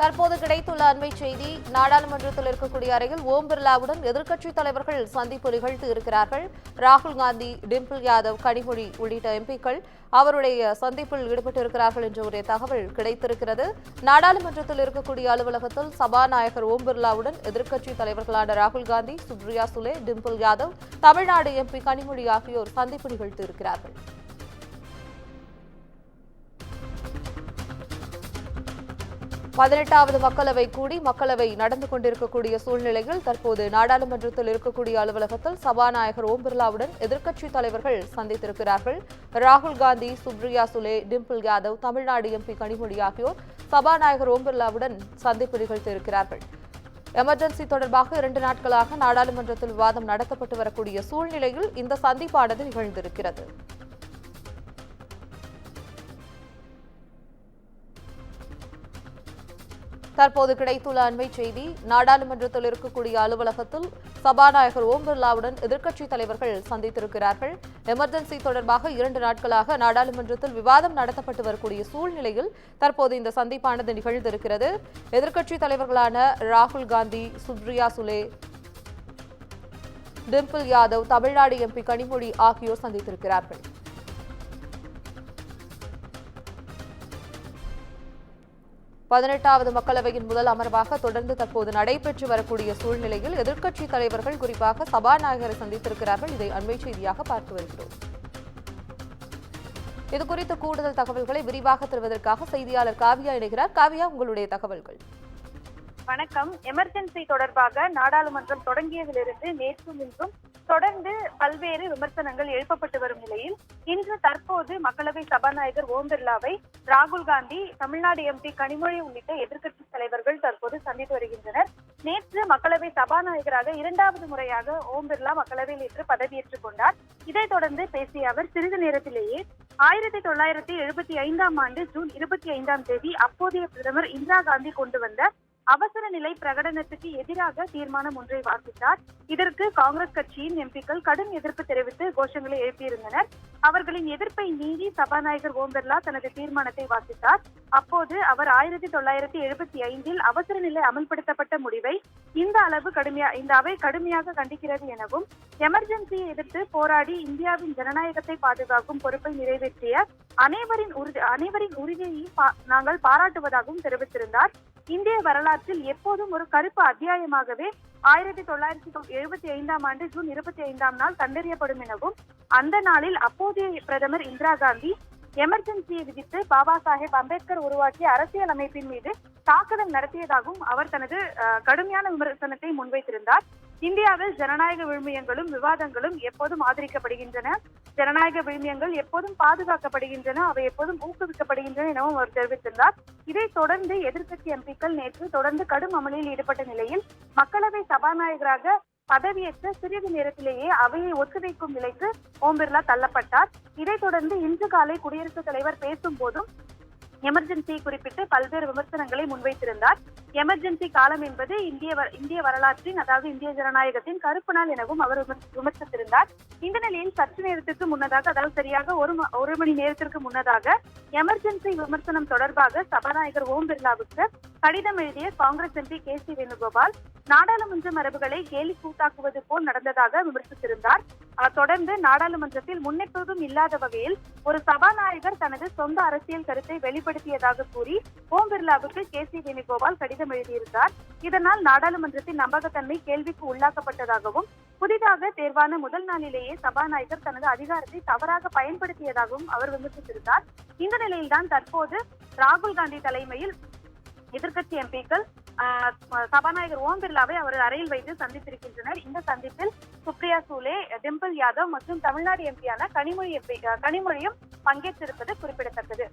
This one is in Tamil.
தற்போது கிடைத்துள்ள அண்மை செய்தி நாடாளுமன்றத்தில் இருக்கக்கூடிய அறையில் ஓம் பிர்லாவுடன் எதிர்க்கட்சித் தலைவர்கள் சந்திப்பு நிகழ்த்து இருக்கிறார்கள். ராகுல் காந்தி டிம்பிள் யாதவ் கனிமொழி உள்ளிட்ட எம்பிக்கள் அவருடைய சந்திப்பில் ஈடுபட்டிருக்கிறார்கள் என்ற ஒரு தகவல் கிடைத்திருக்கிறது. நாடாளுமன்றத்தில் இருக்கக்கூடிய அலுவலகத்தில் சபாநாயகர் ஓம் பிர்லாவுடன் எதிர்க்கட்சித் தலைவர்களான ராகுல் காந்தி சுப்ரியா சுலே டிம்பிள் யாதவ் தமிழ்நாடு எம்பி கனிமொழி ஆகியோர் சந்திப்பு இருக்கிறார்கள். பதினெட்டாவது மக்களவை கூடி மக்களவை நடந்து கொண்டிருக்கக்கூடிய சூழ்நிலையில் தற்போது நாடாளுமன்றத்தில் இருக்கக்கூடிய அலுவலகத்தில் சபாநாயகர் ஓம் பிர்லாவுடன் எதிர்க்கட்சித் தலைவர்கள் சந்தித்திருக்கிறார்கள். ராகுல் காந்தி சுப்ரியா சுலே டிம்பிள் யாதவ் தமிழ்நாடு எம்பி கனிமொழி ஆகியோர் சபாநாயகர் ஓம் பிர்லாவுடன் சந்திப்பு நிகழ்த்தியிருக்கிறார்கள். எமர்ஜென்சி தொடர்பாக இரண்டு நாட்களாக நாடாளுமன்றத்தில் விவாதம் நடத்தப்பட்டு வரக்கூடிய சூழ்நிலையில் இந்த சந்திப்பானது நிகழ்ந்திருக்கிறது. தற்போது கிடைத்துள்ள அண்மை செய்தி நாடாளுமன்றத்தில் இருக்கக்கூடிய அலுவலகத்தில் சபாநாயகர் ஓம் பிர்லாவுடன் எதிர்க்கட்சித் தலைவர்கள் சந்தித்திருக்கிறார்கள். எமர்ஜென்சி தொடர்பாக இரண்டு நாட்களாக நாடாளுமன்றத்தில் விவாதம் நடத்தப்பட்டு வரக்கூடிய சூழ்நிலையில் தற்போது இந்த சந்திப்பானது நிகழ்ந்திருக்கிறது. எதிர்க்கட்சித் தலைவர்களான ராகுல் காந்தி சுப்ரியா சுலே டிம்பிள் யாதவ் தமிழ்நாடு எம்பி கனிமொழி ஆகியோர் சந்தித்திருக்கிறார்கள். பதினெட்டாவது மக்களவையின் முதல் அமர்வாக தொடர்ந்து தற்போது நடைபெற்று வரக்கூடிய சூழ்நிலையில் எதிர்க்கட்சித் தலைவர்கள் குறிப்பாக சபாநாயகரை சந்தித்திருக்கிறார்கள். இதை அண்மை செய்தியாக பார்த்து வருகிறோம். இதுகுறித்த கூடுதல் தகவல்களை விரிவாக தருவதற்காக செய்தியாளர் காவியா இணைகிறார். காவியா உங்களுடைய தகவல்கள். வணக்கம். எமர்ஜென்சி தொடர்பாக நாடாளுமன்றம் தொடங்கியதிலிருந்து நேற்றும் இன்றும் தொடர்ந்து பல்வேறு விமர்சனங்கள் எழுப்பப்பட்டு வரும் நிலையில் இன்று தற்போது மக்களவை சபாநாயகர் ஓம் பிர்லாவை ராகுல் காந்தி தமிழ்நாடு எம்பி கனிமொழி உள்ளிட்ட எதிர்க்கட்சி தலைவர்கள் தற்போது சந்தித்து வருகின்றனர். நேற்று மக்களவை சபாநாயகராக இரண்டாவது முறையாக ஓம் பிர்லா மக்களவையில் இன்று பதவியேற்றுக் கொண்டார். இதைத் தொடர்ந்து பேசிய அவர் சிறிது நேரத்திலேயே ஆயிரத்தி தொள்ளாயிரத்தி எழுபத்தி ஐந்தாம் ஆண்டு ஜூன் இருபத்தி ஐந்தாம் தேதி அப்போதைய பிரதமர் இந்திரா காந்தி கொண்டு வந்த அவசர நிலை பிரகடனத்துக்கு எதிராக தீர்மானம் ஒன்றை வாசித்தார். இதற்கு காங்கிரஸ் கட்சியின் எம்பிக்கள் கடும் எதிர்ப்பு தெரிவித்து கோஷங்களை எழுப்பியிருந்தனர். அவர்களின் எதிர்ப்பை நீதி சபாநாயகர் ஓம் பிர்லா தனது தீர்மானத்தை வாசித்தார். அப்போது அவர் ஆயிரத்தி தொள்ளாயிரத்தி எழுபத்தி ஐந்தில் அவசர நிலை அமல்படுத்தப்பட்ட முடிவை இந்த அளவு கடுமையா இந்த அவை கடுமையாக கண்டிக்கிறது எனவும் எமர்ஜென்சியை எதிர்த்து போராடி இந்தியாவின் ஜனநாயகத்தை பாதுகாக்கும் பொறுப்பை நிறைவேற்றிய அனைவரின் உறுதி அனைவரின் உறுதியை பா- நாங்கள் பாராட்டுவதாகவும் தெரிவித்திருந்தார். இந்திய வரலாற்றில் எப்போதும் ஒரு கருப்பு அத்தியாயமாகவே ஆயிரத்தி தொள்ளாயிரத்தி எழுபத்தி ஐந்தாம் ஆண்டு ஜூன் இருபத்தி ஐந்தாம் நாள் கண்டறியப்படும் எனவும் அந்த நாளில் அப்போதைய பிரதமர் இந்திரா காந்தி எமர்ஜென்சியை விதித்து பாபா சாஹேப் அம்பேத்கர் உருவாக்கிய அரசியல் அமைப்பின் மீது தாக்குதல் நடத்தியதாகவும் அவர் தனது அஹ், கடுமையான விமர்சனத்தை முன்வைத்திருந்தார். இந்தியாவில் ஜனநாயக விழுமியங்களும் விவாதங்களும் எப்போதும் ஆதரிக்கப்படுகின்றன. ஜனநாயக விழுமியங்கள் எப்போதும் பாதுகாக்கப்படுகின்றன அவை எப்போதும் ஊக்குவிக்கப்படுகின்றன எனவும் அவர் தெரிவித்திருந்தார். இதைத் தொடர்ந்து எதிர்க்கட்சி எம்பிக்கள் நேற்று தொடர்ந்து கடும் அமளியில் ஈடுபட்ட நிலையில் மக்களவை சபாநாயகராக பதவியேற்ற சிறிது நேரத்திலேயே அவையை ஒத்திவைக்கும் நிலைக்கு ஓம் பிர்லா தள்ளப்பட்டார். இதைத் தொடர்ந்து இன்று காலை குடியரசுத் தலைவர் பேசும் போதும் எமர்ஜென்சியை குறிப்பிட்டு பல்வேறு விமர்சனங்களை முன்வைத்திருந்தார். எமர்ஜென்சி காலம் என்பது இந்திய வ- இந்திய வரலாற்றின் அதாவது இந்திய ஜனநாயகத்தின் கருப்பு நாள் எனவும் அவர் விமர்- விமர்சித்திருந்தார். இந்த நிலையில் சற்று நேரத்திற்கு முன்னதாக அதாவது சரியாக ஒரு ம- ஒரு மணி நேரத்திற்கு முன்னதாக எமர்ஜென்சி விமர்சனம் தொடர்பாக சபாநாயகர் ஓம் பிர்லாவுக்கு கடிதம் எழுதிய Congress MP K C Venugopal நாடாளுமன்ற மரபுகளை கேலி கூட்டாக்குவது போல் நடந்ததாக விமர்சித்திருந்தார். தொடர்ந்து நாடாளுமன்றத்தில் முன்னெப்போதும் இல்லாத வகையில் ஒரு சபாநாயகர் தனது சொந்த அரசியல் கருத்தை வெளிப்படுத்தியதாக கூறி ஓம் பிர்லாவுக்கு கே. சி. வேணுகோபால் கடிதம் எழுதியிருந்தார். இதனால் நாடாளுமன்றத்தின் நம்பகத்தன்மை கேள்விக்கு உள்ளாக்கப்பட்டதாகவும் புதிதாக தேர்வான முதல் நாளிலேயே சபாநாயகர் தனது அதிகாரத்தை தவறாக பயன்படுத்தியதாகவும் அவர் விமர்சித்திருந்தார். இந்த நிலையில்தான் தற்போது ராகுல் காந்தி தலைமையில் எதிர்க்கட்சி எம்பிக்கள் சபாநாயகர் ஓம் பிர்லாவை அவர் அறையில் வைத்து சந்தித்திருக்கின்றனர். இந்த சந்திப்பில் சுப்ரியா சூலே டிம்பிள் யாதவ் மற்றும் தமிழ்நாடு எம்பியான கனிமொழி கனிமொழியும் பங்கேற்றிருப்பது குறிப்பிடத்தக்கது.